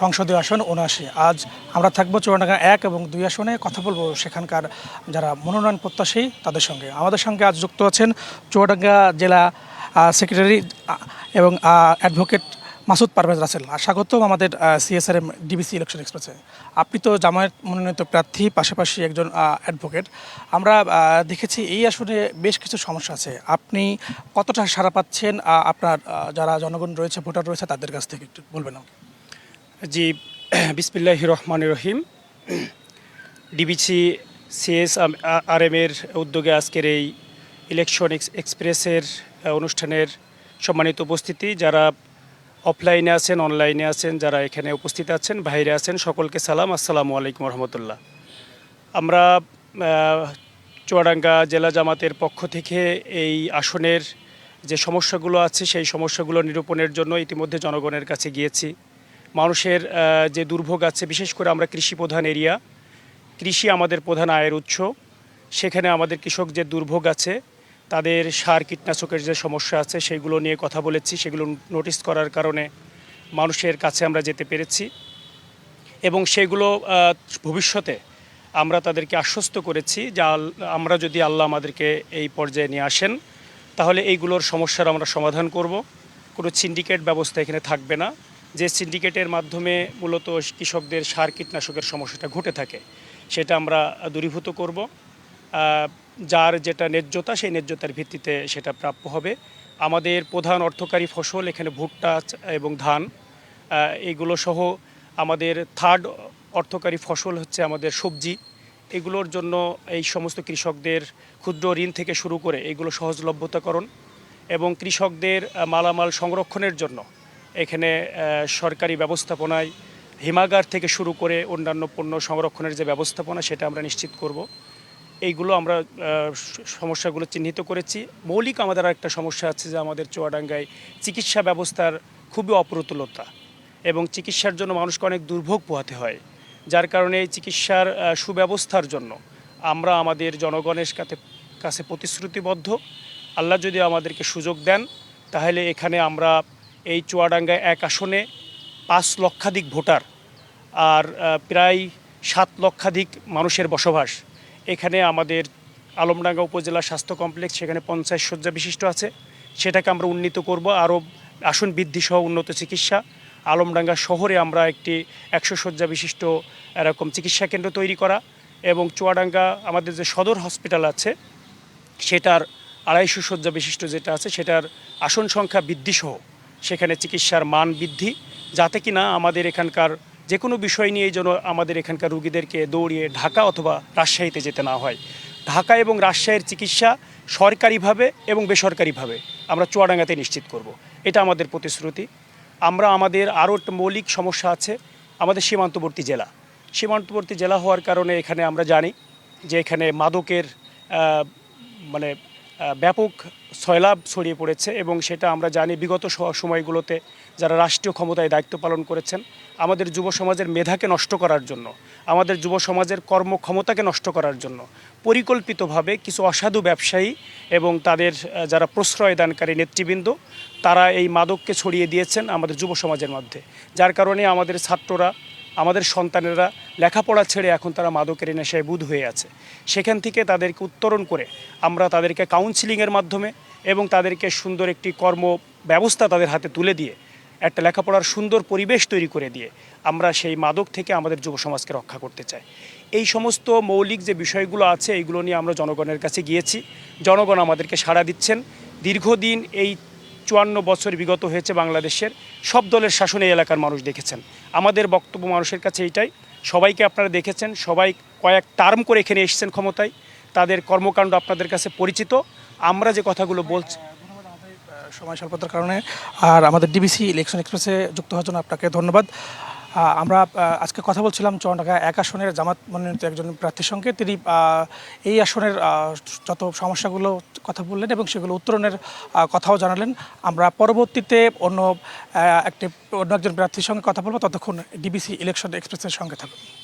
সংসদীয় আসন উনআশি আজ আমরা থাকব চুয়াডাঙ্গা এক এবং দুই আসনে। কথা বলব সেখানকার যারা মনোনয়ন প্রত্যাশী, তাদের সঙ্গে। আমাদের সঙ্গে আজ যুক্ত আছেন চুয়াডাঙ্গা জেলা সেক্রেটারি এবং অ্যাডভোকেট মাসুদ পারভেজ রাসেল। আর স্বাগতম আমাদের সিএসআরএম ডিবিসি ইলেকশন এক্সপ্রেসে। আপনি তো জামায়াত মনোনীত প্রার্থী, পাশাপাশি একজন অ্যাডভোকেট। আমরা দেখেছি এই আসনে বেশ কিছু সমস্যা আছে। আপনি কতটা সাড়া পাচ্ছেন? আপনার যারা জনগণ রয়েছে, ভোটার রয়েছে, তাদের কাছ থেকে একটু বলবেন আমাকে। জি বিসমিল্লাহ রহমান রহিম। ডিবিসি সিএস আর এর উদ্যোগে আজকের এই ইলেকশন এক্সপ্রেসের অনুষ্ঠানের সম্মানিত উপস্থিতি। যারা অফলাইনে আছেন, অনলাইনে আছেন, যারা এখানে উপস্থিত আছেন, বাইরে আছেন, সকলকে সালাম। আসসালামু আলাইকুম রহমতুল্লাহ। আমরা চুয়াডাঙ্গা জেলা জামাতের পক্ষ থেকে এই আসনের যে সমস্যাগুলো আছে, সেই সমস্যাগুলো নিরূপণের জন্য ইতিমধ্যে জনগণের কাছে গিয়েছি। মানুষের যে দুর্ভোগ আছে, বিশেষ করে আমরা কৃষি প্রধান এরিয়া, কৃষি আমাদের প্রধান আয়ের উৎস। সেখানে আমাদের কৃষক যে দুর্ভোগ আছে, তাদের সার, কীটনাশকের যে সমস্যা আছে, সেগুলো নিয়ে কথা বলেছি। সেগুলো নোটিস করার কারণে মানুষের কাছে আমরা যেতে পেরেছি। এবং সেগুলো ভবিষ্যতে আমরা তাদেরকে আশ্বস্ত করেছি যা আমরা যদি আল্লাহ আমাদেরকে এই পর্যায়ে নিয়ে আসেন, তাহলে এইগুলোর সমস্যার আমরা সমাধান করব। কোনো সিন্ডিকেট ব্যবস্থা এখানে থাকবে না। যে সিন্ডিকেটের মাধ্যমে মূলত কৃষকদের সার কীটনাশকের সমস্যাটা ঘটে থাকে, সেটা আমরা দূরীভূত করব। যার যেটা ন্যায্যতা, সেই ন্যায্যতার ভিত্তিতে সেটা প্রাপ্য হবে। আমাদের প্রধান অর্থকারী ফসল এখানে ভুট্টা এবং ধান এগুলো সহ আমাদের থার্ড অর্থকারী ফসল হচ্ছে আমাদের সবজি। এগুলোর জন্য এই সমস্ত কৃষকদের ক্ষুদ্র ঋণ থেকে শুরু করে এগুলো সহজলভ্যতাকরণ এবং কৃষকদের মালামাল সংরক্ষণের জন্য এখানে সরকারি ব্যবস্থাপনায় হিমাগার থেকে শুরু করে অন্যান্য পণ্য সংরক্ষণের যে ব্যবস্থাপনা, সেটা আমরা নিশ্চিত করব। এইগুলো আমরা সমস্যাগুলো চিহ্নিত করেছি। মৌলিক আমাদের একটা সমস্যা আছে যে আমাদের চুয়াডাঙ্গায় চিকিৎসা ব্যবস্থার খুবই অপ্রতুলতা এবং চিকিৎসার জন্য মানুষকে অনেক দুর্ভোগ পোহাতে হয়। যার কারণে এই চিকিৎসার সুব্যবস্থার জন্য আমরা আমাদের জনগণের কাছে কাছে প্রতিশ্রুতিবদ্ধ। আল্লাহ যদি আমাদেরকে সুযোগ দেন, তাহলে এখানে আমরা এই চুয়াডাঙ্গায় এক আসনে পাঁচ লক্ষাধিক ভোটার আর প্রায় সাত লক্ষাধিক মানুষের বসবাস। এখানে আমাদের আলমডাঙ্গা উপজেলা স্বাস্থ্য কমপ্লেক্স সেখানে পঞ্চাশ শয্যা বিশিষ্ট আছে। সেটাকে আমরা উন্নীত করব। আরও আসন বৃদ্ধি সহ উন্নত চিকিৎসা। আলমডাঙ্গা শহরে আমরা একটি একশো শয্যা বিশিষ্ট এরকম চিকিৎসা কেন্দ্র তৈরি করা এবং চুয়াডাঙ্গা আমাদের যে সদর হসপিটাল আছে, সেটার আড়াইশো শয্যা বিশিষ্ট যেটা আছে, সেটার আসন সংখ্যা বৃদ্ধি সহ। সেখানে চিকিৎসার মান বৃদ্ধি, যাতে কিনা আমাদের এখানকার যে কোনো বিষয় নিয়ে যেন আমাদের এখানকার রুগীদেরকে দৌড়িয়ে ঢাকা অথবা রাজশাহীতে যেতে না হয়। ঢাকা এবং রাজশাহীর চিকিৎসা সরকারিভাবে এবং বেসরকারিভাবে আমরা চুয়াডাঙ্গাতে নিশ্চিত করব। এটা আমাদের প্রতিশ্রুতি। আমরা আমাদের আরও মৌলিক সমস্যা আছে, আমাদের সীমান্তবর্তী জেলা। সীমান্তবর্তী জেলা হওয়ার কারণে এখানে আমরা জানি যে এখানে মাদকের মানে ব্যাপক সয়লাভ ছড়িয়ে পড়েছে এবং সেটা আমরা জানি বিগত সময়গুলোতে যারা রাষ্ট্রীয় ক্ষমতায় দায়িত্ব পালন করেছেন, আমাদের যুব সমাজের মেধাকে নষ্ট করার জন্য, আমাদের যুব সমাজের কর্মক্ষমতাকে নষ্ট করার জন্য পরিকল্পিতভাবে কিছু অসাধু ব্যবসায়ী এবং তাদের যারা প্রশ্রয় দানকারী নেতৃবৃন্দ, তারা এই মাদককে ছড়িয়ে দিয়েছেন আমাদের যুব সমাজের মধ্যে। যার কারণে আমাদের ছাত্ররা আমাদের সন্তানেরা লেখাপড়া ছেড়ে এখন তারা মাদকের নেশায় বুধ হয়ে আছে। সেখান থেকে তাদেরকে উত্তরণ করে আমরা তাদেরকে কাউন্সিলিংয়ের মাধ্যমে এবং তাদেরকে সুন্দর একটি কর্ম ব্যবস্থা তাদের হাতে তুলে দিয়ে, একটা লেখাপড়ার সুন্দর পরিবেশ তৈরি করে দিয়ে আমরা সেই মাদক থেকে আমাদের যুব সমাজকে রক্ষা করতে চাই। এই সমস্ত মৌলিক যে বিষয়গুলো আছে এইগুলো নিয়ে আমরা জনগণের কাছে গিয়েছি। জনগণ আমাদেরকে সাড়া দিচ্ছেন। দীর্ঘদিন এই চুয়ান্ন বছর বিগত হয়েছে বাংলাদেশের। সব দলের শাসনে এলাকার মানুষ দেখেছেন। আমাদের বক্তব্য মানুষের কাছে এইটাই। সবাইকে আপনারা দেখেছেন, সবাই কয়েক টার্ম করে এখানে এসেছেন ক্ষমতায়। তাদের কর্মকাণ্ড আপনাদের কাছে পরিচিত। আমরা যে কথাগুলো বলছি সময় স্বল্পতার কারণে। আর আমাদের ডিবিসি ইলেকশন এক্সপ্রেসে যুক্ত হওয়ার জন্য আপনাকে ধন্যবাদ। আমরা আজকে কথা বলছিলাম চুয়াডাঙ্গা এক আসনের জামাত মনোনীত একজন প্রার্থীর সঙ্গে। তিনি এই আসনের যত সমস্যাগুলো কথা বললেন এবং সেগুলো উত্তরণের কথাও জানালেন। আমরা পরবর্তীতে অন্য একটি, অন্য একজন প্রার্থীর সঙ্গে কথা বলব। ততক্ষণ ডিবিসি ইলেকশন এক্সপ্রেসের সঙ্গে থাকুন।